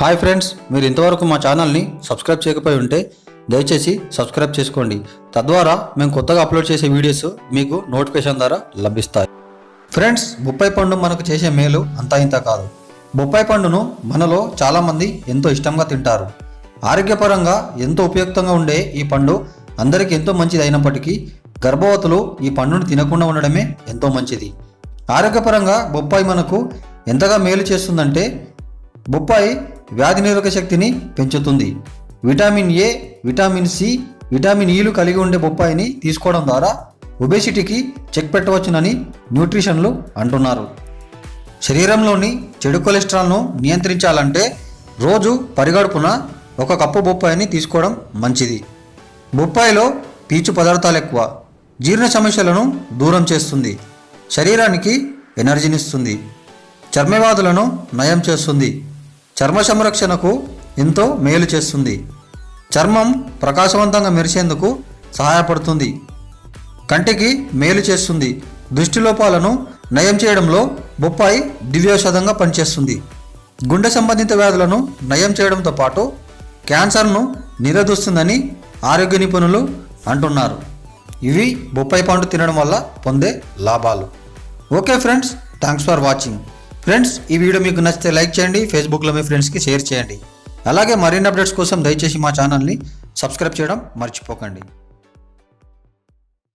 Hi friends మీరు ఇంతవరకు మా ఛానల్ని సబ్స్క్రైబ్ చేయకపోయి ఉంటే దయచేసి సబ్స్క్రైబ్ చేసుకోండి. తద్వారా మేము కొత్తగా అప్లోడ్ చేసే వీడియోస్ మీకు నోటిఫికేషన్ ద్వారా లభిస్తాయి. ఫ్రెండ్స్ బొప్పాయి పండు మనకు చేసే మేలు అంతా ఇంత కాదు. బొప్పాయి పండును మనలో చాలామంది ఎంతో ఇష్టంగా తింటారు. ఆరోగ్యపరంగా ఎంతో ఉపయుక్తంగా ఉండే ఈ పండు అందరికీ ఎంతో మంచిది అయినప్పటికీ గర్భవతులు ఈ పండును తినకుండా ఉండడమే ఎంతో మంచిది. ఆరోగ్యపరంగా బొప్పాయి మనకు ఎంతగా మేలు చేస్తుందంటే బొప్పాయి వ్యాధి నిరోధక శక్తిని పెంచుతుంది. Vitamin A vitamin C vitamin ఈలు కలిగి ఉండే బొప్పాయిని తీసుకోవడం ద్వారా ఒబేసిటీకి చెక్ పెట్టవచ్చునని న్యూట్రిషన్లు అంటున్నారు. శరీరంలోని చెడు కొలెస్ట్రాల్ను నియంత్రించాలంటే రోజు పరిగడుపున ఒక కప్పు బొప్పాయిని తీసుకోవడం మంచిది. బొప్పాయిలో పీచు పదార్థాలు ఎక్కువ జీర్ణ సమస్యలను దూరం చేస్తుంది శరీరానికి ఎనర్జీనిస్తుంది చర్మవ్యాధులను నయం చేస్తుంది చర్మ సంరక్షణకు ఎంతో మేలు చేస్తుంది. చర్మం ప్రకాశవంతంగా మెరిసేందుకు సహాయపడుతుంది. కంటికి మేలు చేస్తుంది. దృష్టిలోపాలను నయం చేయడంలో బొప్పాయి దివ్యౌషధంగా పనిచేస్తుంది. గుండె సంబంధిత వ్యాధులను నయం చేయడంతో పాటు క్యాన్సర్ను నిరోధిస్తుందని ఆరోగ్య నిపుణులు అంటున్నారు. ఇవి బొప్పాయి పండు తినడం వల్ల పొందే లాభాలు. Okay friends thanks for watching. Friends ఈ వీడియో మీకు నచ్చితే లైక్ చేయండి ఫేస్బుక్లో మీ ఫ్రెండ్స్కి షేర్ చేయండి. అలాగే మరిన్ని అప్డేట్స్ కోసం దయచేసి మా ఛానల్ని సబ్స్క్రైబ్ చేయడం మర్చిపోకండి.